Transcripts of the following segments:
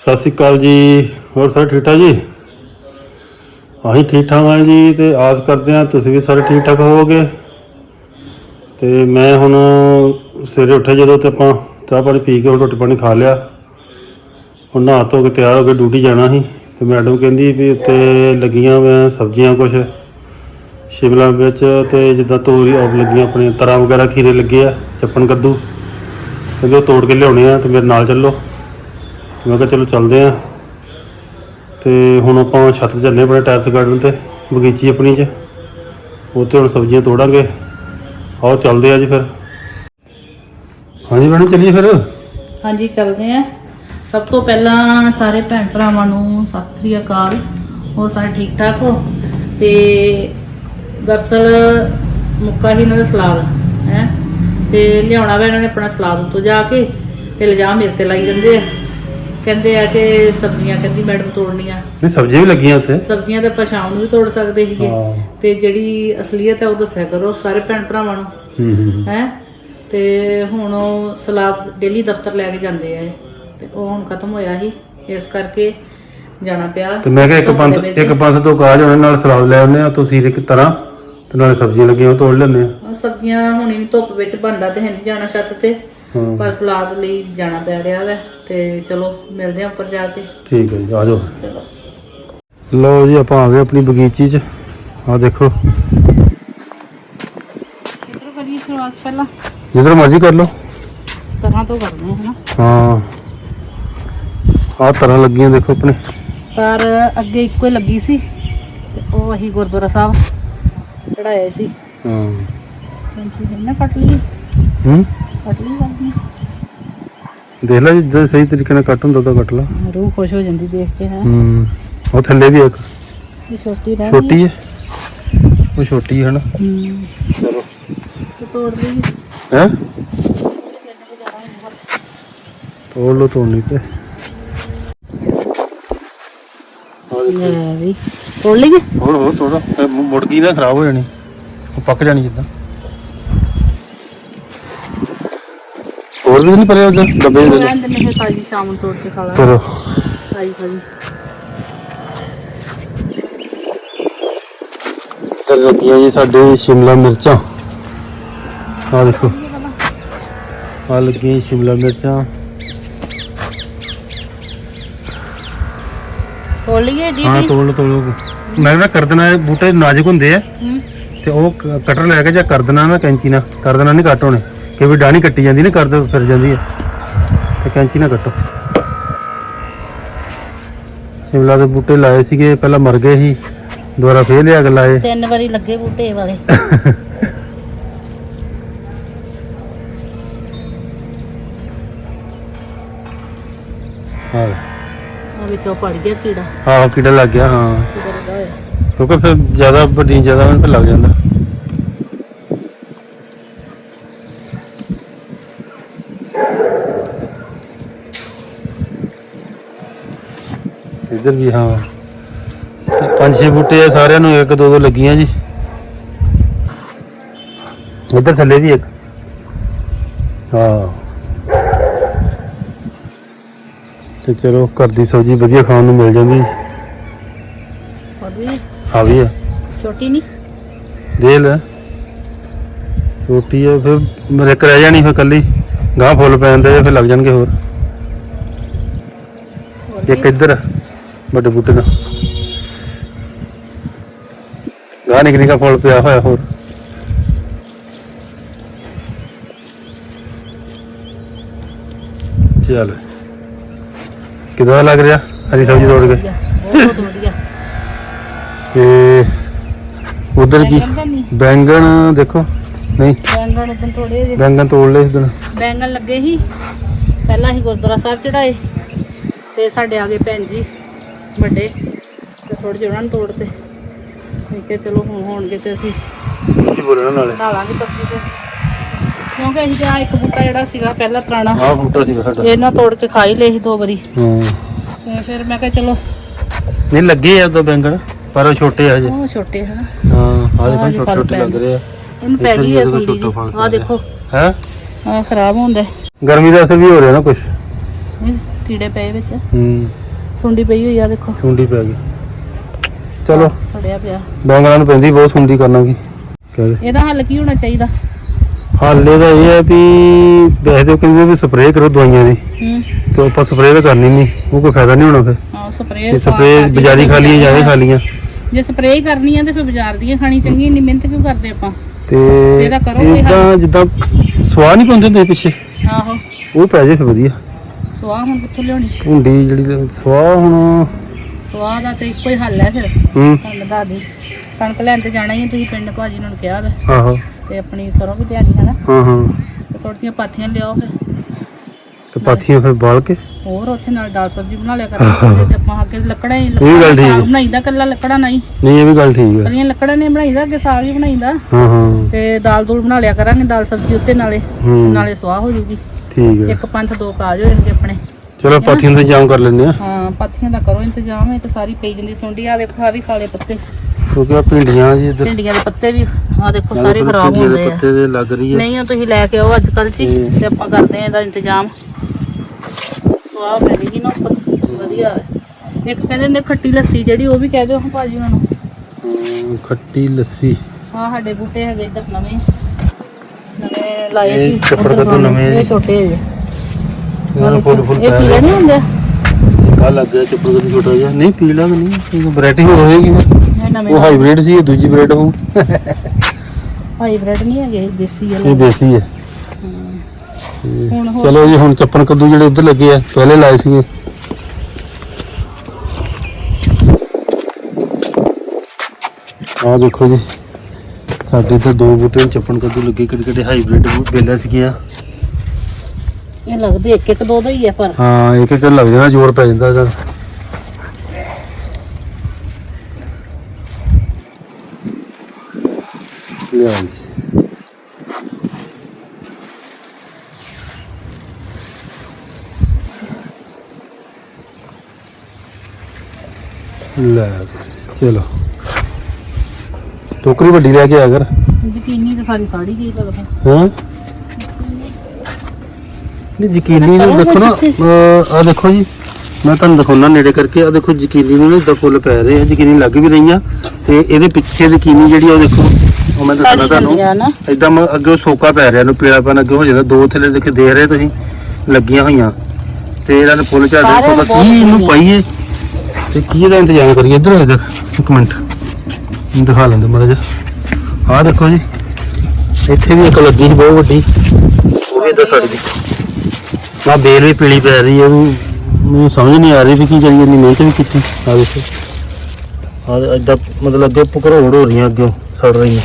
ਸਤਿ ਸ਼੍ਰੀ ਅਕਾਲ ਜੀ। ਹੋਰ ਸਾਰੇ ਠੀਕ ਠਾਕ ਜੀ? ਅਸੀਂ ਠੀਕ ਠਾਕ ਹਾਂ ਜੀ ਤੇ ਆਸ ਕਰਦੇ ਹਾਂ ਤੁਸੀਂ ਵੀ ਸਾਰੇ ਠੀਕ ਠਾਕ ਹੋਵੋਗੇ। ਤੇ ਮੈਂ ਹੁਣ ਸਵੇਰੇ ਉੱਠਿਆ ਜਦੋਂ ਤੇ ਆਪਾਂ ਚਾਹ ਪਾਣੀ ਪੀ ਕੇ ਹੁਣ ਰੋਟੀ ਪਾਣੀ ਖਾ ਲਿਆ। ਹੁਣ ਨਹਾ ਧੋ ਕੇ ਤਿਆਰ ਹੋ ਕੇ ਡਿਊਟੀ ਜਾਣਾ ਸੀ ਤੇ ਮੈਡਮ ਕਹਿੰਦੀ ਵੀ ਉੱਤੇ ਲੱਗੀਆਂ ਮੈਂ ਸਬਜ਼ੀਆਂ ਕੁਝ ਸ਼ਿਮਲਾ ਵਿੱਚ ਤੇ ਜਿੱਦਾਂ ਤੋਰੀ ਆਪ ਲੱਗੀਆਂ ਆਪਣੇ ਤਰਾਂ ਵਗੈਰਾ ਖੀਰੇ ਲੱਗੇ ਆ, ਚੱਪਣ ਕੱਦੂ। ਕਹਿੰਦੇ ਉਹ ਤੋੜ ਕੇ ਲਿਆਉਣੇ ਆ ਤੇ ਮੇਰੇ ਨਾਲ ਚੱਲੋ। ਮੈਂ ਕਿਹਾ ਚਲੋ ਚੱਲਦੇ ਆ। ਤੇ ਹੁਣ ਆਪਾਂ ਛੱਤ ਤੇ ਚੱਲੇ ਆਪਣੇ ਟੈਰਸ ਗਾਰਡਨ ਤੇ, ਬਗੀਚੀ ਆਪਣੀ 'ਚ। ਉੱਥੇ ਹੁਣ ਸਬਜ਼ੀਆਂ ਤੋੜਾਂਗੇ। ਆਓ ਚੱਲਦੇ ਆ ਜੀ ਫਿਰ। ਹਾਂਜੀ ਮੈਡਮ ਚੱਲੀਏ ਫਿਰ। ਹਾਂਜੀ, ਚੱਲਦੇ ਆ। ਸਭ ਤੋਂ ਪਹਿਲਾਂ ਸਾਰੇ ਭੈਣ ਭਰਾਵਾਂ ਨੂੰ ਸਤਿ ਸ੍ਰੀ ਅਕਾਲ। ਉਹ ਸਾਰੇ ਠੀਕ ਠਾਕ ਹੋ? ਤੇ ਦਰਸਲ ਮੁੱਕਾ ਹੀ ਇਹਨਾਂ ਦਾ ਸਲਾਦ, ਹੈ? ਤੇ ਲਿਆਉਣਾ ਵਾ ਇਹਨਾਂ ਨੇ ਆਪਣਾ ਸਲਾਦ ਉੱਤੋਂ ਜਾ ਕੇ, ਤੇ ਲਿਜਾ ਮੇਰੇ ਤੇ ਲਾਈ ਜਾਂਦੇ ਆ। ਕਹਿੰਦੇ ਆ ਕਿ ਸਬਜ਼ੀਆਂ ਕਹਿੰਦੀ ਮੈਡਮ ਤੋੜਨੀਆਂ। ਨਹੀਂ ਸਬਜ਼ੀਆਂ ਵੀ ਲੱਗੀਆਂ ਉੱਥੇ। ਸਬਜ਼ੀਆਂ ਤਾਂ ਸ਼ਾਮ ਨੂੰ ਵੀ ਤੋੜ ਸਕਦੇ ਸੀਗੇ। ਹਾਂ। ਤੇ ਜਿਹੜੀ ਅਸਲੀਅਤ ਹੈ ਉਹ ਦੱਸਿਆ ਕਰੋ ਸਾਰੇ ਭੈਣ ਭਰਾਵਾਂ ਨੂੰ। ਹੂੰ ਹੂੰ ਹੂੰ। ਹੈ? ਤੇ ਹੁਣ ਉਹ ਸਲਾਦ ਡੇਲੀ ਦਫ਼ਤਰ ਲੈ ਕੇ ਜਾਂਦੇ ਆ ਇਹ। ਤੇ ਉਹ ਹੁਣ ਖਤਮ ਹੋਇਆ ਸੀ ਇਸ ਕਰਕੇ ਜਾਣਾ ਪਿਆ। ਤੇ ਮੈਂ ਕਿਹਾ ਇੱਕ ਧੁੱਪ ਪੰਥ ਵਿੱਚ। ਇੱਕ ਪੰਥ ਤੋਂ ਕਾਜ ਹੋਣੇ ਨਾਲ ਸਲਾਦ ਲੈ ਆਉਂਦੇ ਆ ਤੁਸੀਂ ਇੱਕ ਤਰ੍ਹਾਂ ਤੇ ਨਾਲੇ ਸਬਜ਼ੀਆਂ ਲੱਗੀਆਂ ਉਹ ਤੋੜ ਲੈਂਦੇ ਆ ਸਬਜ਼ੀਆਂ ਹੁਣ ਨਹੀਂ ਧੁੱਪ ਵਿੱਚ ਬੰਦਾ ਤੇ ਹੈ ਨਹੀਂ ਜਾਣਾ ਛੱਤ ਤੇ। ਹਾਂ। ਪਰ ਸਲਾਦ ਲਈ ਜਾਣਾ ਪੈ ਰਿਹਾ ਵੈ। ਤੇ ਚਲੋ ਮਿਲਦੇ ਆ ਉੱਪਰ ਜਾ ਕੇ। ਠੀਕ ਹੈ ਜੀ ਆ ਜਾਓ। ਚਲੋ। ਲਓ ਜੀ ਆਪਾਂ ਆ ਗਏ ਆਪਣੀ ਬਗੀਚੀ 'ਚ। ਆ ਦੇਖੋ। ਕਿਧਰੋਂ ਕਰੀਏ ਸ਼ੁਰੂਆਤ ਪਹਿਲਾਂ? ਜਿੱਧਰ ਮਰਜ਼ੀ ਕਰ ਲਓ। ਤਰ੍ਹਾਂ ਤੋਂ ਕਰਦੇ ਹਾਂ ਹਾਂ। ਆਹ ਤਰ੍ਹਾਂ ਲੱਗੀਆਂ ਦੇਖੋ ਆਪਣੇ। ਪਰ ਅੱਗੇ ਇੱਕੋ ਹੀ ਲੱਗੀ ਸੀ ਤੇ ਉਹ ਅਸੀਂ ਗੁਰਦੁਆਰਾ ਸਾਹਿਬ ਚੜਾਏ ਸੀ। ਹਾਂ। ਹਾਂਜੀ ਨਾ ਕੱਟ ਲਈ ਹੂੰ? ਕੱਟ ਲਈ ਕਰਨੀ ਦੇਖ ਲੈ ਜਿੱਦਾਂ ਸਹੀ ਤਰੀਕੇ ਨਾਲ ਕੱਟ ਹੁੰਦਾ ਤਾਂ ਕੱਟ ਲਾ। ਰੂਹ ਖੁਸ਼ ਹੋ ਜਾਂਦੀ ਦੇਖ ਕੇ ਹੈ। ਹੂੰ ਉਹ ਥੱਲੇ ਵੀ ਇੱਕ। ਇਹ ਛੋਟੀ ਰਹਿ ਛੋਟੀ ਹੈ? ਉਹ ਛੋਟੀ ਹੈ ਨਾ। ਹੂੰ। ਚਲੋ। ਤੋੜ ਲਈ। ਹੈ? ਤੋੜ ਲੋ ਤੋੜਨੀ ਤੇ। ਲੈ ਵੀ। ਤੋੜ ਲਈਏ ਹੋਰ ਹੋਰ ਤੋੜਾ। ਮੁੜ ਗਈ ਨਾ ਖਰਾਬ ਹੋ ਜਾਣੀ। ਉਹ ਪੱਕ ਜਾਣੀ ਜਿੱਦਾਂ। ਹੋਰ ਵੀ ਨਹੀਂ ਪਰੇ ਉਧਰ ਡੱਬੇ ਦੇ ਰਹਿਣ ਦਿੰਦੇ ਫਿਰ ਤਾਜੀ ਸ਼ਾਮ ਨੂੰ ਤੋੜ ਕੇ ਖਾ ਲਾ। ਚਲੋ। ਤਾਜੀ ਤਾਜੀ। ਇੱਧਰ ਲੱਗੀਆਂ ਜੀ ਸਾਡੇ ਸ਼ਿਮਲਾ ਮਿਰਚਾਂ। ਆ ਦੇਖੋ। ਆ ਲੱਗੀਆਂ ਸ਼ਿਮਲਾ ਮਿਰਚਾਂ। ਤੋੜ ਲਈਏ ਜੀ ਹਾਂ ਤੋੜ ਲਓ ਤੋੜ ਲਓ। ਮੈਂ ਨਾ ਕਰ ਦੇਣਾ ਇਹ ਬੂਟੇ ਨਾਜ਼ੁਕ ਹੁੰਦੇ ਆ। ਤੇ ਉਹ ਕ- ਕਟਰ ਲੈ ਕੇ ਜਾਂ ਕਰ ਦੇਣਾ ਮੈਂ ਕੈਂਚੀ ਨਾਲ। ਕਰ ਦੇਣਾ ਨਹੀਂ ਕੱਟ ਹੋਣੇ। ਕਿ ਵੀ ਡਾਣੀ ਕੱਟੀ ਜਾਂਦੀ ਨਾ ਕਰਦ ਫਿਰ ਜਾਂਦੀ ਹੈ ਤੇ ਕੈਂਚੀ ਨਾਲ ਕੱਟੋ। ਸ਼ਿਮਲਾ ਦੇ ਬੂਟੇ ਲਾਏ ਸੀਗੇ ਪਹਿਲਾਂ ਮਰ ਗਏ ਸੀ ਦੁਬਾਰਾ ਫੇਰ ਲਿਆ ਕੇ ਲਾਏ। ਤਿੰਨ ਵਾਰੀ ਲੱਗੇ ਬੂਟੇ ਵਾਲੇ। ਹਾਂ। ਆ ਵਿੱਚੋਂ ਪੜ ਗਿਆ ਕੀੜਾ। ਆਹ ਕੀੜਾ ਲੱਗ ਗਿਆ ਹਾਂ। ਕਿਉਂਕਿ ਫਿਰ ਜ਼ਿਆਦਾ ਵੱਡੀ ਜ਼ਿਆਦਾ ਉਹਨਾਂ ਤੇ ਲੱਗ ਜਾਂਦਾ। ਇੱਧਰ ਵੀ ਹਾਂ। ਪੰਜ ਛੇ ਬੂਟੇ ਆ ਸਾਰਿਆਂ ਨੂੰ ਇੱਕ ਦੋ ਦੋ ਲੱਗੀਆਂ ਜੀ। ਇੱਧਰ ਥੱਲੇ ਵੀ ਇੱਕ। ਹਾਂ। ਤੇ ਚਲੋ ਘਰ ਦੀ ਸਬਜ਼ੀ ਵਧੀਆ ਖਾਣ ਨੂੰ ਮਿਲ ਜਾਂਦੀ। ਆ ਵੀ ਆ। ਛੋਟੀ ਨਹੀਂ? ਦੇ ਲੈ। ਛੋਟੀ ਆ ਫਿਰ ਮੇਰੇ ਇੱਕ ਰਹਿ ਜਾਣੀ ਫਿਰ ਕੱਲੀ ਗਾਂ ਫੁੱਲ ਪੈ ਜਾਂਦੇ ਆ, ਫਿਰ ਲੱਗ ਜਾਣਗੇ ਹੋਰ। ਇੱਕ ਇੱਧਰ ਵੱਡੇ ਬੂਟੇ ਦਾ। ਗਾਂ ਨਿਕ ਨਿਕਾ ਫੁੱਲ ਪਿਆ ਹੋਇਆ ਹੋਰ। ਚੱਲ। ਕਿਦਾਂ ਲੱਗ ਰਿਹਾ? ਹਰੀ ਸਬਜ਼ੀ ਤੋੜ ਕੇ। ਵਧੀਆ, ਬਹੁਤ ਵਧੀਆ। ਤੇ ਉਧਰ ਕੀ? ਬੈਂਗਣ ਦੇਖੋ। ਨਹੀਂ। ਬੈਂਗਣ ਉਦੋਂ ਥੋੜੇ ਜਿਹੇ ਬੈਂਗਣ ਤੋੜ ਲਏ ਇਸ ਦਿਨ ਬੈਂਗਣ ਲੱਗੇ ਸੀ। ਪਹਿਲਾਂ ਹੀ ਗੁਰਦੁਆਰਾ ਸਾਹਿਬ ਚੜਾਏ ਤੇ ਸਾਡੇ ਆ ਗਏ ਭੈਣ ਜੀ। ਵੱਡੇ ਤੇ ਥੋੜੇ ਜਿਹੇ ਉਹਨਾਂ ਨੂੰ ਤੋੜਤੇ। ਮੈਂ ਕਿਹਾ ਚਲੋ ਹੁਣ ਹੋਣਗੇ ਤੇ ਅਸੀਂ ਕੀ ਬੋਲਣਾ ਨਾਲੇ। ਲਾਂਗੇ ਸਬਜ਼ੀ ਤੇ। ਕਿਉਂਕਿ ਅਸੀਂ ਤਾਂ ਇੱਕ ਬੂਟਾ ਜਿਹੜਾ ਸੀਗਾ ਪਹਿਲਾਂ ਪੁਰਾਣਾ ਆਹ ਬੂਟਾ ਸੀਗਾ ਸਾਡਾ। ਇਹਨਾਂ ਤੋੜ ਕੇ ਖਾ ਹੀ ਲਏ ਸੀ ਦੋ ਵਾਰੀ। ਹਾਂ। ਤੇ ਫਿਰ ਮੈਂ ਕਿਹਾ ਚਲੋ ਨਹੀਂ ਲੱਗੇ ਆ ਉਦੋਂ ਬੈਂਗਣ ਪਰ ਉਹ ਛੋਟੇ ਆ ਹਜੇ। ਉਹ ਛੋਟੇ ਹਨ ਹਾਂ ਆਹ ਦੇਖੋ ਛੋਟੇ ਛੋਟੇ ਲੱਗ ਰਹੇ ਆ। ਇਹਨੂੰ ਪੈ ਗਈ ਦੇਖੋ ਸੁੰਡੀ ਆ ਦੇਖੋ। ਹੈ? ਆ ਖਰਾਬ ਹੁੰਦਾ ਗਰਮੀ ਦਾ ਅਸਰ ਵੀ ਹੋ ਰਿਹਾ ਨਾ ਕੁਝ ਕੀੜੇ ਪਏ ਵਿੱਚ। ਹੂੰ। ਸੁੰਡੀ ਪਈ ਹੋਈ ਆ ਦੇਖੋ। ਸੁੰਡੀ ਪੈ ਗਈ। ਚਲੋ। ਸੜਿਆ ਪਿਆ। ਡਾਂਗਰਾਂ ਨੂੰ ਪੈਂਦੀ ਬਹੁਤ ਸੁੰਡੀ ਕਰਨਾ ਕੀ ਇਹਦਾ ਹੱਲ ਕੀ ਹੋਣਾ ਚਾਹੀਦਾ? ਹਾਲੇ ਦਾ ਇਹ ਹੈ ਵੀ ਵੈਸੇ ਤਾਂ ਕਹਿੰਦੇ ਵੀ ਸਪਰੇਅ ਕਰੋ ਦਵਾਈਆਂ ਦੀ। ਹੂੰ। ਤੇ ਆਪਾਂ ਸਪਰੇਅ ਤਾਂ ਕਰਨੀ ਨਹੀਂ ਉਹ ਕੋਈ ਫਾਇਦਾ ਨਹੀਂ ਹੋਣਾ ਫਿਰ। ਹਾਂ ਸਪਰੇਅ ਸਪਰੇਅ ਬਜ਼ਾਰੀ ਖਾ ਲਈਏ ਜ਼ਿਆਦਾ ਖਾ ਜੇ ਸਪਰੇਅ ਕਰਨੀ ਆ ਤੇ ਫਿਰ ਬਾਜ਼ਾਰ ਦੀਆਂ ਖਾਣੀ ਚੰਗੀ ਇੰਨੀ ਮਿਹਨਤ ਕਿਉਂ ਕਰਦੇ ਆਪਾਂ? ਤੇ ਇਹਦਾ ਕਰੋ ਕੋਈ ਹੱਲ। ਇਦਾਂ ਜਿੱਦਾਂ ਸਵਾਹ ਨਹੀਂ ਪਾਉਂਦੇ ਹੁੰਦੇ ਪਿੱਛੇ। ਆਹੋ। ਉਹ ਪੈ ਜੇ ਫਿਰ ਵਧੀਆ। ਸਵਾਹ ਹੁਣ ਕਿੱਥੋਂ ਲਿਆਉਣੀ? ਭੁੰਡੀ ਜਿਹੜੀ ਸਵਾਹ ਹੁਣ ਸਵਾਹ ਦਾ ਤੇ ਇੱਕੋ ਹੀ ਹੱਲ ਹੈ ਫਿਰ। ਹੂੰ। ਤੁਹਾਨੂੰ ਦੱਸ ਦੇ ਕਣਕ ਲੈਣ ਤੇ ਜਾਣਾ ਹੀ ਤੁਸੀਂ ਪਿੰਡ ਭਾਜੀ ਨੂੰ ਕਿਹਾ ਵਾ। ਆਹੋ। ਤੇ ਆਪਣੀ ਸਰੋਂ ਵੀ ਲਿਆਣੀ ਹੈ ਨਾ। ਹਾਂ ਹਾਂ। ਤੇ ਜਿਹੀਆਂ ਪਾਥੀਆਂ ਲਿਆਓ ਫਿਰ। ਤੇ ਪਾਥੀਆਂ ਫਿਰ ਬਾਲ ਕੇ। ਹੋਰ ਉੱਥੇ ਨਾਲ ਦਾਲ ਸਬਜ਼ੀ ਬਣਾ ਲਿਆ ਕਰਾਂਗੇ। ਤੇ ਆਪਾਂ ਅੱਗੇ ਲੱਕੜਾਂ ਹੀ ਇਹ ਗੱਲ ਠੀਕ। ਸਾਗ ਬਣਾਈਦਾ ਕੱਲਾ ਲੱਕੜਾਂ ਨਹੀਂ। ਨਹੀਂ ਇਹ ਵੀ ਗੱਲ ਠੀਕ ਹੈ। ਕੱਲੀਆਂ ਲੱਕੜਾਂ ਨੇ ਬਣਾਈਦਾ ਅੱਗੇ ਸਾਗ ਹੀ ਬਣਾਈਦਾ। ਹਾਂ ਹਾਂ। ਤੇ ਦਾਲ ਦੂਲ ਬਣਾ ਲਿਆ ਕਰਾਂਗੇ ਦਾਲ ਸਬਜ਼ੀ ਉੱਤੇ ਨਾਲੇ। ਹੂੰ। ਨਾਲੇ ਸਵਾਹ ਹੋ ਜੂਗੀ। ਠੀਕ ਹੈ। ਇੱਕ ਪੰਥ ਦੋ ਕਾਜ ਹੋ ਜਾਣਗੇ ਆਪਣੇ। ਚਲੋ ਪਾਥੀਆਂ ਦਾ ਇੰਤਜ਼ਾਮ ਕਰ ਲੈਂਦੇ ਆ ਹਾਂ ਪਾਥੀਆਂ ਦਾ ਕਰੋ ਇੰਤਜ਼ਾਮ ਇਹ ਤਾਂ ਸਾਰੀ ਪਈ ਜਾਂਦੀ ਸੁੰਡੀ। ਆ ਦੇਖੋ ਆ ਵੀ ਖਾਲੇ ਪੱਤੇ। ਕਿਉਂਕਿ ਆ ਭਿੰਡੀਆਂ ਜੀ ਇੱਧਰ। ਭਿੰਡੀਆਂ ਦੇ ਪੱਤੇ ਵੀ ਆ ਦੇਖੋ ਸਾਰੇ ਖਰਾਬ ਦੇ ਆ। ਪੱਤੇ ਦੇ ਲੱਗ ਰਹੀ ਹੈ। ਨਹੀਂ ਉਹ ਤੁਸੀਂ ਲੈ ਕੇ ਆਓ ਅੱਜ ਕੱਲ ਜੀ ਤੇ- ਆਪਾਂ ਕਰਦੇ ਆ ਇਹਦਾ ਇੰਤਜ਼ਾਮ। ਸਵਾਹ ਪੈ ਗਈ ਨਾ ਉੱਪਰ। ਵਧੀਆ ਹੈ। ਇੱਕ ਕਹਿੰਦੇ ਨੇ ਖੱਟੀ ਲੱਸੀ ਜਿਹੜੀ ਉਹ ਵੀ ਕਹਿ ਦਿਓ ਹਾਂ ਭਾਜੀ ਉਹਨਾਂ ਨੂੰ। ਖੱਟੀ ਲੱਸੀ। ਹਾਂ ਸਾਡੇ ਬੂਟੇ ਹੈਗੇ ਇੱਧਰ ਨਵੇਂ। ਨਵੇਂ ਲਾਏ ਇਹ ਸੀ। ਚੱਪੜ ਉੱਧਰ ਕੱਦੂ ਨਵੇਂ। ਇਹ ਛੋਟੇ ਜਿਹੇ ਇਹਨਾਂ ਨੂੰ ਫੁੱਲ ਫੁੱਲ ਇਹ ਪੈ ਪੀਲੇ ਨਹੀਂ ਹੁੰਦੇ ਕਾ ਲੱਗ ਗਿਆ ਚੱਪਲ ਕਦੀ ਛੋਟਾ ਜਿਹਾ। ਨਹੀਂ ਪੀਲਾ ਤਾਂ ਨਹੀਂ। ਇਹ ਵੈਰਾਈਟੀ ਹੋ ਹੋਏਗੀ ਫਿਰ ਇਹ ਨਵੇਂ ਉਹ ਹਾਈਬ੍ਰਿਡ ਸੀ ਇਹ ਦੂਜੀ ਬ੍ਰੈਡ ਹੋਊ। ਹਾਈਬ੍ਰਿਡ ਨਹੀਂ ਹੈਗੇ ਦੇਸੀ ਇਹ ਵਾਲੇ ਦੇਸੀ ਹੈ। ਹਮ। ਹੁਣ ਹੋਰ ਚਲੋ ਜੀ ਹੁਣ ਚੱਪਣ ਕੱਦੂ ਜਿਹੜੇ ਉੱਧਰ ਲੱਗੇ ਆ। ਪਹਿਲੇ ਲਾਏ ਸੀਗੇ। ਆਹ ਦੇਖੋ ਜੀ। ਸਾਡੇ ਇੱਧਰ ਦੋ ਬੂਟੇ ਚੱਪਣ ਕੱਦੂ ਲੱਗੇ ਕਿਹੜੇ ਕਿਹੜੇ ਹਾਈਬ੍ਰਿਡ ਬੇਲਾ ਸੀਗੀਆਂ। ਇਹ ਲੱਗਦੇ ਇੱਕ ਇੱਕ ਦੋ ਦੋ ਹੀ ਆ ਪਰ। ਹਾਂ ਇੱਕ ਇੱਕ ਲੱਗ ਜਾਂਦਾ ਜ਼ੋਰ ਪੈ ਜਾਂਦਾ ਜਦ ਲਿਆ ਜੀ। ਲੈ ਚਲੋ। ਟੋਕਰੀ ਵੱਡੀ ਲੈ ਕੇ ਆ ਕਰ ਯਕੀਨੀ ਤਾਂ ਸਾਰੀ ਸਾੜੀ ਗਈ ਲੱਗਦਾ। ਹਾਂ? ਨਹੀਂ ਯਕੀਨੀ ਨੂੰ ਦੇਖੋ ਨਾ ਆ ਦੇਖੋ ਜੀ ਮੈਂ ਤੁਹਾਨੂੰ ਦਿਖਾਉਣਾ ਨੇੜੇ ਕਰਕੇ ਆ ਦੇਖੋ ਯਕੀਨੀ ਨੂੰ ਇਦਾਂ ਫੁੱਲ ਪੈ ਰਹੇ ਆ ਯਕੀਨੀ ਲੱਗ ਵੀ ਰਹੀਆਂ। ਤੇ ਇਹਦੇ ਪਿੱਛੇ ਯਕੀਨੀ ਜਿਹੜੀ ਉਹ ਦੇਖੋ ਉਹ ਮੈਂ ਦੱਸਣਾ ਤੁਹਾਨੂੰ। ਇਦਾਂ ਮੈਂ ਅੱਗੇ ਸੋਕਾ ਪੈ ਰਿਹਾ ਨੂੰ ਪੀਲਾਪਨ ਅੱਗੇ ਹੋ ਜਾਂਦਾ। ਦੋ ਥੱਲੇ ਦੇਖ ਦੇਖ ਰਹੇ ਤੁਸੀਂ ਲੱਗੀਆਂ ਹੋਈਆਂ। ਤੇ ਇਹਨਾਂ ਨੇ ਫੁੱਲ ਸਾਰਿਆਂ ਦੇਖੋ ਕੀ ਇਹਨੂੰ। ਪਾਈਏ? ਤੇ ਕੀ ਇਹਦਾ ਇੰਤਜ਼ਾਮ ਕਰੀਏ? ਇੱਧਰ ਆ ਦੇਖ ਇੱਕ ਮਿੰਟ। ਦਿਖਾ ਲੈਂਦੇ ਮਾੜਾ ਜਿਹਾ। ਆਹ ਦੇਖੋ ਜੀ ਇੱਥੇ ਵੀ ਇੱਕ ਲੱਗੀ ਸੀ ਬਹੁਤ ਵੱਡੀ। ਉਹ ਵੀ ਇਦਾਂ ਸੜ ਗਈ ਆ ਬੇਲ ਵੀ ਪੀਲੀ ਪੈ ਰਹੀ ਹੈ ਮੈਨੂੰ ਸਮਝ ਨਹੀਂ ਆ ਰਹੀ ਵੀ ਕੀ ਕਰੀਏ ਇੰਨੀ ਮਿਹਨਤ ਵੀ ਕੀਤੀ। ਆ ਦੇਖੋ। ਆ ਇਦਾਂ ਮਤਲਬ ਅੱਗੇ ਪਕੜੋੜ ਹੋ ਰਹੀਆਂ ਅੱਗੇ ਸੜ ਰਹੀਆਂ।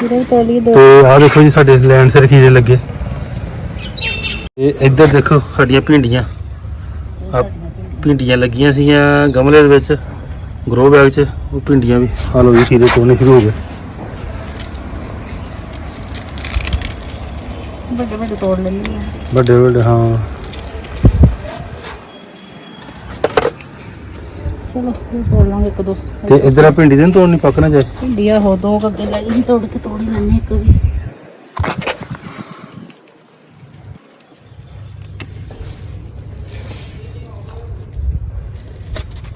ਤੇ ਆਹ ਦੇਖੋ ਜੀ ਸਾਡੇ ਲੈਂਡ ਸਿਰ ਖੀਰੇ ਲੱਗੇ। ਤੇ ਇੱਧਰ ਦੇਖੋ ਸਾਡੀਆਂ ਭਿੰਡੀਆਂ। ਆ ਭਿੰਡੀਆਂ ਲੱਗੀਆਂ ਸੀਗੀਆਂ ਗਮਲੇ ਦੇ ਵਿੱਚ। ਗਰੋ ਬੈਗ 'ਚ ਉਹ ਭਿੰਡੀਆਂ ਵੀ। ਆ ਲੋ ਜੀ ਖੀਰੇ ਤੋੜਨੇ ਸ਼ੁਰੂ ਹੋ ਗਏ। ਵੱਡੇ ਵੱਡੇ ਤੋੜ ਲੈਣੀ ਆ ਵੱਡੇ ਵੱਡੇ ਹਾਂ। ਚਲੋ ਇਹ ਤੋੜ ਲਾਂਗੇ ਇੱਕ ਦੋ। ਤੇ ਇੱਧਰ ਆ ਭਿੰਡੀ ਦੇ ਨੀ ਤੋੜਨੀ ਪੱਕਣਾ ਚਾਹੇ ਭਿੰਡੀਆਂ ਹੋ ਦੋ ਕੁ ਅੱਗੇ ਲੈ ਜੀ ਤੋੜ ਕੇ ਤੋੜ ਹੀ ਲੈਣੇ ਇੱਕ ਵੀ।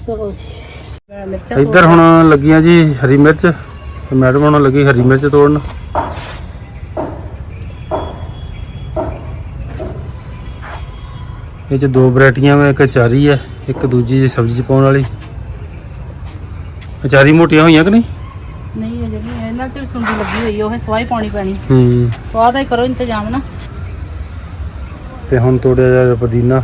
ਚਲੋ ਜੀ। ਮਿਰਚਾਂ ਇੱਧਰ ਹੁਣ ਲੱਗੀਆਂ ਜੀ ਹਰੀ ਮਿਰਚ ਤੇ ਮੈਡਮ ਹੁਣ ਲੱਗੀ ਹਰੀ ਮਿਰਚ ਤੋੜਨ। ਇਹ ਚ ਦੋ ਵੈਰਾਈਟੀਆਂ ਵਾ ਇੱਕ ਅਚਾਰੀ ਹੈ ਇੱਕ ਦੂਜੀ ਜੀ ਸਬਜ਼ੀ ਚ ਪਾਉਣ ਵਾਲੀ। ਅਚਾਰੀ ਮੋਟੀਆਂ ਹੋਈਆਂ ਕਿ ਨਹੀਂ? ਨਹੀਂ ਅਜੇ ਨਹੀਂ ਇਹਨਾਂ ਚ ਵੀ ਸੁੰਡੀ ਲੱਗੀ ਹੋਈ ਉਹ ਸਵਾਈ ਪਾਣੀ ਪੈਣੀ। ਹੂੰ। ਸਵਾਹ ਦਾ ਹੀ ਕਰੋ ਇੰਤਜ਼ਾਮ ਨਾ। ਤੇ ਹੁਣ ਤੋੜਿਆ ਜਾ ਪੁਦੀਨਾ।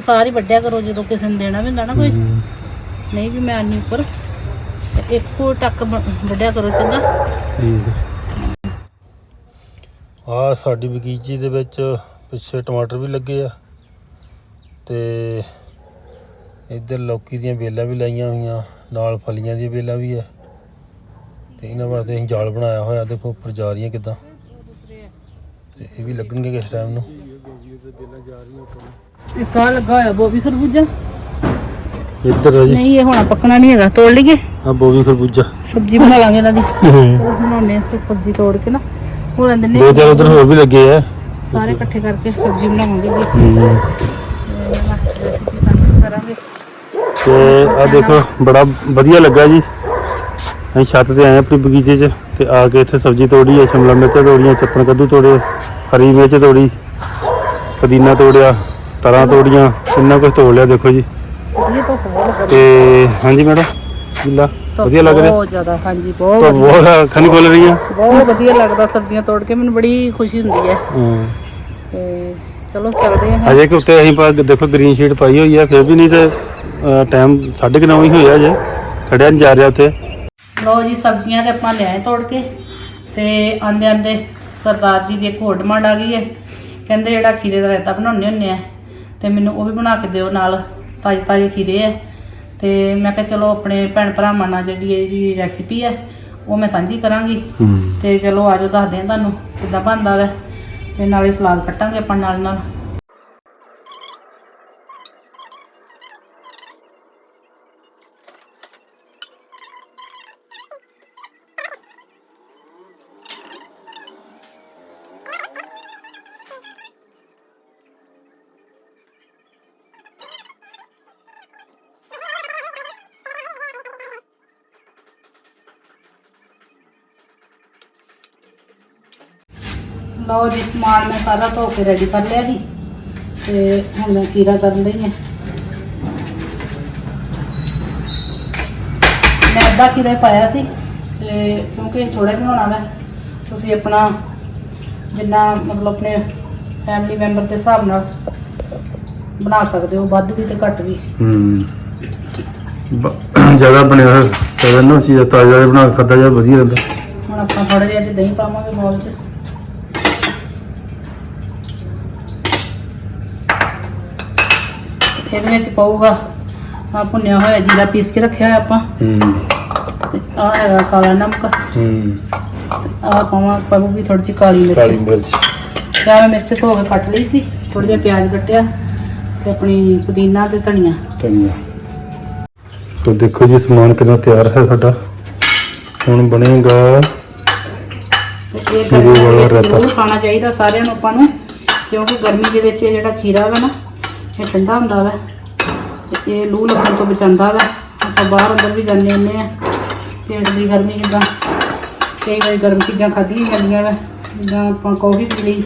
ਸਾਰ ਹੀ ਵੱਡਿਆ ਕਰੋ ਜਦੋਂ ਕਿਸੇ ਨੂੰ ਦੇਣਾ ਵੀ ਹੁੰਦਾ ਨਾ ਕੋਈ। ਨਹੀਂ ਵੀ ਮੈਂ ਆਨੀ ਉੱਪਰ। ਤੇ ਇੱਕੋ ਟੱਕ ਬ- ਵੱਡਿਆ ਕਰੋ ਚੰਗਾ। ਠੀਕ ਆ ਸਾਡੀ ਬਗੀਚੀ ਦੇ ਵਿੱਚ ਪਿੱਛੇ ਟਮਾਟਰ ਵੀ ਲੱਗੇ ਆ। ਤੇ ਇੱਧਰ ਲੌਕੀ ਦੀਆਂ ਵੇਲਾਂ ਵੀ ਲਾਈਆਂ ਹੋਈਆਂ ਨਾਲ ਫਲੀਆਂ ਦੀਆਂ ਵੇਲਾਂ ਵੀ ਆ। ਤੇ ਇਹਨਾਂ ਵਾਸਤੇ ਅਸੀਂ ਜਾਲ ਬਣਾਇਆ ਹੋਇਆ ਦੇਖੋ ਉੱਪਰ ਜਾ ਰਹੀਆਂ ਕਿਦਾਂ। ਤੇ ਇਹ ਵੀ ਲੱਗਣਗੇ ਕਿਸ ਟਾਈਮ ਨੂੰ। ਇੱਕ ਆ ਲੱਗਾ ਹੋਇਆ ਬੋਬੀ ਖਰਬੂਜਾ? ਇੱਧਰ ਆ ਜੀ। ਨਹੀਂ ਇਹ ਹੋਣਾ ਪੱਕਣਾ ਨਹੀਂ ਹੈਗਾ ਤੋੜ ਲਈਏ। ਆ ਬੋਵੀ ਖਰਬੂਜਾ। ਸਬਜ਼ੀ ਬਣਾ ਲਾਂਗੇ ਇਹਨਾਂ ਦੀ। ਉਹ ਬਣਾਉਣੇ ਆ ਤੇ ਸਬਜ਼ੀ ਤੋੜ ਕੇ ਨਾ। ਹੋ ਲੈਂਦੇ ਨੇ ਦੋ ਚਾਰ ਉਧਰ ਹੋਰ ਵੀ ਲੱਗੇ ਆ। ਸਾਰੇ ਇਕੱਠੇ ਕਰਕੇ ਸਬਜ਼ੀ ਬਣਾਵਾਂਗੇ ਵੀ। ਹੂੰ। ਕਰਾਂਗੇ। ਤੇ ਆ ਦੇਖੋ ਬੜਾ ਵਧੀਆ ਲੱਗਾ ਜੀ। ਅਸੀਂ ਛੱਤ ਤੇ ਆਏ ਆਪਣੀ ਬਗੀਚੇ 'ਚ ਤੇ ਆ ਕੇ ਇੱਥੇ ਸਬਜ਼ੀ ਤੋੜੀ ਹੈ ਸ਼ਿਮਲਾ ਮਿਰਚਾਂ ਤੋੜੀਆਂ ਚੱਪਣ ਕੱਦੂ ਤੋੜੇ ਹਰੀ ਮਿਰਚ ਤੋੜੀ ਪੁਦੀਨਾ ਤੋੜਿਆ। ਤਰਾਂ ਤੋੜੀਆਂ ਕਿੰਨਾ ਕੁਝ ਤੋੜ ਲਿਆ ਦੇਖੋ ਜੀ। ਵਧੀਆ। ਤੋਂ ਹਾਂਜੀ ਮੈਡਮ ਜਿੱਲਾ ਵਧੀਆ ਲੱਗ ਰਿਹਾ? ਬਹੁਤ ਜ਼ਿਆਦਾ ਹਾਂਜੀ ਬਹੁਤ ਤਾਂ ਵਧੀਆ। ਬਹੁਤ ਨਹੀਂ ਖੁੱਲ ਰਹੀਆਂ। ਬਹੁਤ ਵਧੀਆ ਲੱਗਦਾ ਸਬਜ਼ੀਆਂ ਤੋੜ ਕੇ ਮੈਨੂੰ ਬੜੀ ਖੁਸ਼ੀ ਹੁੰਦੀ ਹੈ। ਹਾਂ। ਤੇ ਚਲੋ ਚੱਲਦੇ ਹਾਂ। ਅਜੇ ਕਿ ਉੱਤੇ ਅਸੀਂ ਪਾ ਦੇਖੋ ਗ੍ਰੀਨ ਸ਼ੀਟ ਪਾਈ ਹੋਈ ਆ ਫਿਰ ਵੀ ਨਹੀਂ ਤੇ ਟਾਈਮ 9:30 ਹੀ ਹੋਇਆ ਅਜੇ ਖੜਿਆ ਨਹੀਂ ਜਾ ਰਿਹਾ ਉੱਥੇ। ਲੋ ਜੀ ਸਬਜ਼ੀਆਂ ਤੇ ਆਪਾਂ ਲਿਆਏ ਤੋੜ ਕੇ ਤੇ ਆਂਦੇ ਆਂਦੇ ਸਰਦਾਰ ਜੀ ਦੀ ਇੱਕ ਹੋਰ ਡਿਮਾਂਡ ਆ ਗਈ ਹੈ। ਕਹਿੰਦੇ ਜਿਹੜਾ ਖੀਰੇ ਦਾ ਰਾਇਤਾ ਬਣਾਉਂਦੇ ਹੁੰਦੇ ਆ ਤੇ ਮੈਨੂੰ ਉਹ ਵੀ ਬਣਾ ਕੇ ਦਿਓ ਨਾਲ ਤਾਜ਼ੇ ਤਾਜ਼ੇ ਖੀਰੇ ਹੈ ਤੇ ਮੈਂ ਕਿਹਾ ਚਲੋ ਆਪਣੇ ਭੈਣ ਭਰਾਵਾਂ ਨਾਲ ਜਿਹੜੀ ਇਹਦੀ ਰੈਸਿਪੀ ਹੈ ਉਹ ਮੈਂ ਸਾਂਝੀ ਕਰਾਂਗੀ। ਤੇ ਚਲੋ ਆਜੋ ਦੱਸਦੇ ਹਾਂ ਤੁਹਾਨੂੰ ਕਿੱਦਾਂ ਬਣਦਾ ਵੈ। ਤੇ ਨਾਲੇ ਸਲਾਦ ਕੱਟਾਂਗੇ ਆਪਾਂ ਨਾਲ ਨਾਲ ਲਓ ਜੀ ਸਮਾਨ ਮੈਂ ਸਾਰਾ ਧੋ ਕੇ ਰੈਡੀ ਕਰ ਲਿਆ ਸੀ ਤੇ ਹੁਣ ਮੈਂ ਕੀਰਾ ਕਰਨ ਲਈ ਹਾਂ। ਮੈਂ ਅੱਧਾ ਕੀਰਾ ਪਾਇਆ ਸੀ ਤੇ ਕਿਉਂਕਿ ਥੋੜਾ ਬਣਾਉਣਾ ਮੈਂ ਤੁਸੀਂ ਆਪਣਾ ਜਿੰਨਾ ਮਤਲਬ ਆਪਣੇ ਫੈਮਿਲੀ ਮੈਂਬਰ ਦੇ ਹਿਸਾਬ ਨਾਲ ਬਣਾ ਸਕਦੇ ਹੋ ਵੱਧ ਵੀ ਤੇ ਘੱਟ ਵੀ। ਹੂੰ। ਜ਼ਿਆਦਾ ਬਣਿਆ ਹੋਇਆ ਤਾਂ ਨਾ ਚੀਜ਼ ਤਾਜ਼ਾ ਬਣਾ ਕੇ ਖਾਧਾ ਜਾ ਵਧੀਆ ਰਹਿੰਦਾ। ਹੁਣ ਆਪਾਂ ਥੋੜਾ ਜਿਹਾ ਚ ਦਹੀਂ ਪਾਵਾਂਗੇ ਬੋਲ 'ਚ। ਇਹਦੇ ਵਿੱਚ ਪਾਊਗਾ। ਆ ਭੁੰਨਿਆ ਹੋਇਆ ਜੀਰਾ ਪੀਸ ਕੇ ਰੱਖਿਆ ਹੋਇਆ ਆਪਾਂ। ਹੂੰ। ਤੇ ਆ ਹੈਗਾ ਕਾਲਾ ਨਮਕ। ਹੂੰ। ਆ ਪਾਵਾਂ ਪਾਊਗੀ ਥੋੜੀ ਜਿਹੀ ਕਾਲੀ ਕਾਲੀ ਮਿਰਚ। ਮਿਰਚ ਮਿਰਚ ਧੋ ਕੇ ਕੱਟ ਲਈ ਸੀ। ਥੋੜਾ ਜਿਹਾ ਪਿਆਜ਼ ਕੱਟਿਆ ਤੇ ਆਪਣੀ ਪੁਦੀਨਾ ਤੇ ਧਨੀਆ। ਧਨੀਆ। ਤੋ ਦੇਖੋ ਜੀ ਸਮਾਨ ਕਿੰਨਾ ਤਿਆਰ ਹੈ ਸਾਡਾ। ਹੁਣ ਬਣੇਗਾ ਤੇ ਇਹ ਖੀਰੇ ਗਰਮੀ ਦੇ ਵਾਲਾ ਵਿੱਚ ਰਾਇਤਾ। ਜ਼ਰੂਰ ਖਾਣਾ ਚਾਹੀਦਾ ਸਾਰਿਆਂ ਨੂੰ ਆਪਾਂ ਨੂੰ। ਕਿਉਂਕਿ ਗਰਮੀ ਦੇ ਵਿੱਚ ਇਹ ਜਿਹੜਾ ਖੀਰਾ ਵਾ ਨਾ ਇਹ ਠੰਡਾ ਹੁੰਦਾ ਵਾ ਤੇ ਇਹ ਲੂ ਲੱਗਣ ਤੋਂ ਬਚਾਉਂਦਾ ਵਾ। ਆਪਾਂ ਬਾਹਰ ਅੰਦਰ ਵੀ ਜਾਂਦੇ ਹੁੰਦੇ ਆ। ਪੇਟ ਦੀ ਗਰਮੀ ਜਿੱਦਾਂ ਕਈ ਵਾਰੀ ਗਰਮ ਚੀਜ਼ਾਂ ਖਾਧੀਆਂ ਜਾਂਦੀਆਂ ਵਾ। ਜਿੱਦਾਂ ਆਪਾਂ ਕੌਫੀ ਪੀ ਲਈ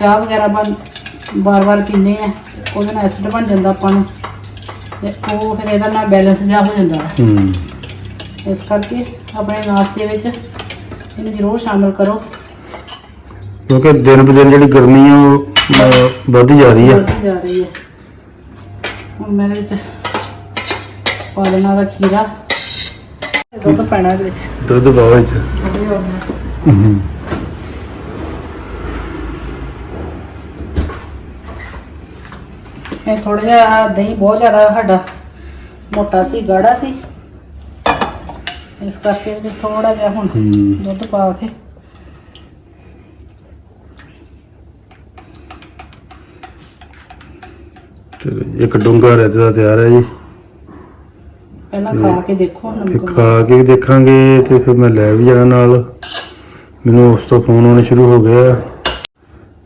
ਚਾਹ ਵਗੈਰਾ ਬਣ ਬਾਰ-ਬਾਰ ਪੀਂਦੇ ਆ। ਉਹਦੇ ਨਾਲ ਐਸਿਡ ਬਣ ਜਾਂਦਾ ਆਪਾਂ ਨੂੰ। ਤੇ ਉਹ ਫਿਰ ਇਹਦਾ ਨਾਲ ਬੈਲੈਂਸ ਜਿਹਾ ਹੋ ਜਾਂਦਾ ਹੂੰ। ਇਸ ਕਰਕੇ ਆਪਣੇ ਨਾਸ਼ਤੇ ਵਿੱਚ ਇਹਨੂੰ ਜ਼ਰੂਰ ਸ਼ਾਮਲ ਕਰੋ। ਕਿਉਂਕਿ ਦਿਨ ਬ ਦਿਨ ਜਿਹੜੀ ਗਰਮੀ ਆ ਉਹ ਵੱਧਦੀ ਜਾ ਰਹੀ ਆ। ਵਧਦੀ ਜਾ ਰਹੀ ਹੈ ਹੁਣ ਮੈਂ ਇਹਦੇ ਵਿੱਚ ਪਾ ਦੇਣਾ ਵਾ ਖੀਰਾ। ਦੁੱਧ ਪੈਣਾ ਇਹਦੇ ਵਿੱਚ। ਦੁੱਧ ਬਾਵਾ ਵਿੱਚ। ਹੂੰ ਇਹ ਥੋੜਾ ਜਿਹਾ ਦਹੀਂ ਬਹੁਤ ਜ਼ਿਆਦਾ ਸਾਡਾ ਮੋਟਾ ਸੀ ਗਾੜਾ ਸੀ। ਇਸ ਕਰਕੇ ਵਿੱਚ ਥੋੜਾ ਜਿਹਾ ਹੁਣ ਦੁੱਧ ਪਾ ਕੇ ਤੇ ਇੱਕ ਡੂੰਗਾ ਰਹਿਤ ਦਾ ਤਿਆਰ ਹੈ ਜੀ। ਪਹਿਲਾਂ ਖਾ ਕੇ ਦੇਖੋ ਤੇ ਨਮਕ ਖਾ ਕੇ ਵੀ ਦੇਖਾਂਗੇ ਤੇ ਫਿਰ ਮੈਂ ਲੈ ਵੀ ਜਾਣਾ ਨਾਲ। ਮੈਨੂੰ ਉਸ ਤੋਂ ਫੋਨ ਆਉਣੇ ਸ਼ੁਰੂ ਹੋ ਗਏ ਆ।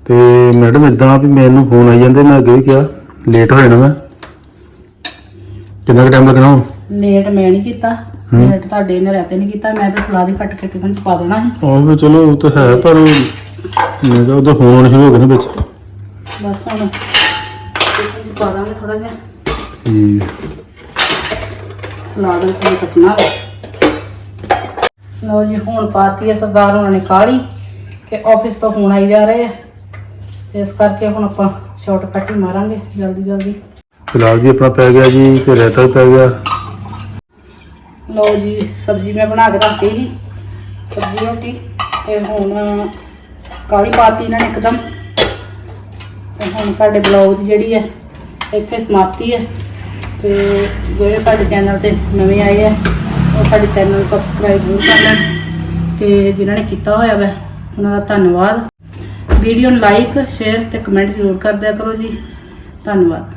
ਤੇ ਮੈਡਮ ਇਦਾਂ ਵੀ ਮੈਨੂੰ ਫੋਨ ਆਈ ਜਾਂਦੇ ਮੈਂ ਅੱਗੇ ਵੀ ਕਿਹਾ ਲੇਟ ਹੋ ਜਾਣਾ ਮੈਂ। ਕਿੰਨਾ ਟਾਈਮ ਲੱਗਣਾ ਹੁਣ? ਲੇਟ ਮੈਂ ਨਹੀਂ ਕੀਤਾ। ਲੇਟ ਤੁਹਾਡੇ ਨੇ ਰਹਿਤੇ ਨਹੀਂ ਕੀਤਾ। ਮੈਂ ਤਾਂ ਸਲਾਦ ਹੀ ਕੱਟ ਕੇ ਟਿਫਨ ਚ ਪਾ ਦੇਣਾ ਸੀ। ਉਹ ਵੀ ਚਲੋ ਉਹ ਤਾਂ ਹੈ ਪਰ ਮੈਂ ਕਿਹਾ ਉਹਦਾ ਫੋਨ ਆਉਣੇ ਸ਼ੁਰੂ ਹੋ ਗਏ ਨਾ ਵਿੱਚ। ਬਸ ਹੁਣ ਟਿਫਨ ਚ ਪਾ ਦਾਂਗੇ ਥੋੜਾ ਜਿਹਾ। ਠੀਕ ਸਲਾਦ ਨੂੰ ਕੱਟਣਾ। ਲਓ ਜੀ ਹੁਣ ਪਾਤੀ ਹੈ ਸਰਦਾਰ ਉਹਨਾਂ ਨੇ ਕਾਲੀ ਕਿ ਆਫਿਸ ਤੋਂ ਫੋਨ ਆਈ ਜਾ ਰਹੇ ਆ। ਤੇ ਇਸ ਕਰਕੇ ਹੁਣ ਆਪਾਂ ਸ਼ਾਰਟਕਟ ਹੀ ਮਾਰਾਂਗੇ ਜਲਦੀ ਜਲਦੀ। ਸਲਾਦ ਵੀ ਆਪਣਾ ਪੈ ਗਿਆ ਜੀ ਤੇ ਰਾਇਤਾ ਵੀ ਪੈ ਗਿਆ। ਲਓ ਜੀ ਸਬਜ਼ੀ ਮੈਂ ਬਣਾ ਕੇ ਰੱਖੀ ਸੀ। ਸਬਜ਼ੀ ਰੋਟੀ ਤੇ ਹੁਣ ਕਾਲੀ ਪਾਤੀ ਇਹਨਾਂ ਨੇ ਇੱਕਦਮ। ਤੇ ਹੁਣ ਸਾਡੇ ਬਲੌਗ ਦੀ ਜਿਹੜੀ ਹੈ, ਇੱਥੇ ਸਮਾਪਤੀ ਹੈ। ਤੇ ਜਿਹੜੇ ਸਾਡੇ ਚੈਨਲ ਤੇ ਨਵੇਂ ਆਏ ਆ ਉਹ ਸਾਡੇ ਚੈਨਲ ਨੂੰ ਸਬਸਕ੍ਰਾਈਬ ਜ਼ਰੂਰ ਕਰ ਲੈਣ ਤੇ ਜਿਨ੍ਹਾਂ ਨੇ ਕੀਤਾ ਹੋਇਆ ਵੈ, ਉਹਨਾਂ ਦਾ ਧੰਨਵਾਦ। ਵੀਡੀਓ ਨੂੰ ਲਾਈਕ ਸ਼ੇਅਰ ਤੇ ਕਮੈਂਟ ਜ਼ਰੂਰ ਕਰ ਦਿਆ ਕਰੋ ਜੀ। ਧੰਨਵਾਦ।